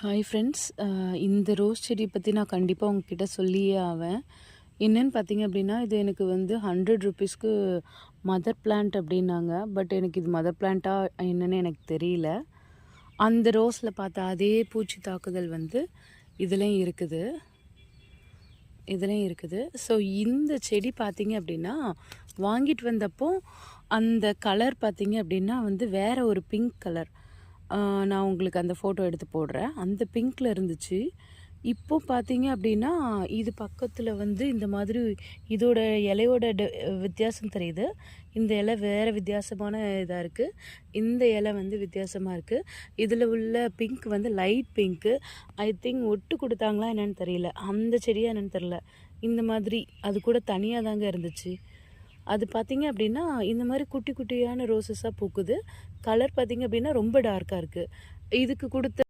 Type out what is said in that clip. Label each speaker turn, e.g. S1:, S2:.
S1: Hi friends இந்த rose செடி பற்றி நான் கண்டிப்பாக உங்ககிட்ட சொல்லியே ஆவேன். என்னன்னு பார்த்தீங்க அப்படின்னா இது எனக்கு வந்து ஹண்ட்ரட் ருபீஸ்க்கு மதர் பிளான்ட் அப்படின்னாங்க. பட் எனக்கு இது மதர் பிளான்ட்டாக என்னன்னு எனக்கு தெரியல. அந்த ரோஸில் பார்த்த அதே பூச்சி தாக்குதல் வந்து இதுலேயும் இருக்குது. இதுலேயும் இருக்குது. ஸோ இந்த செடி பார்த்தீங்க அப்படின்னா வாங்கிட்டு வந்தப்போ அந்த கலர் பார்த்தீங்க அப்படின்னா வந்து வேறு ஒரு பிங்க் கலர் நான் உங்களுக்கு அந்த ஃபோட்டோ எடுத்து போடுறேன். அந்த பிங்க்கில் இருந்துச்சு. இப்போ பார்த்தீங்க அப்படின்னா இது பக்கத்தில் வந்து இந்த மாதிரி இதோட இலையோட டெ வித்தியாசம் தெரியுது. இந்த இலை வேறு வித்தியாசமான இதாக இருக்குது இந்த இலை வந்து வித்தியாசமாக இருக்குது இதில் உள்ள பிங்க் வந்து லைட் பிங்க்கு ஐ திங்க் ஒட்டு கொடுத்தாங்களா என்னென்னு தெரியல. அந்த செடியாக என்னென்னு தெரியல. இந்த மாதிரி அது கூட தனியாக தாங்க இருந்துச்சு. அது பார்த்தீங்க அப்படின்னா இந்த மாதிரி குட்டி குட்டியான ரோசஸாக பூக்குது. கலர் பார்த்தீங்க அப்படின்னா ரொம்ப டார்க்காக இருக்குது இதுக்கு கொடுத்த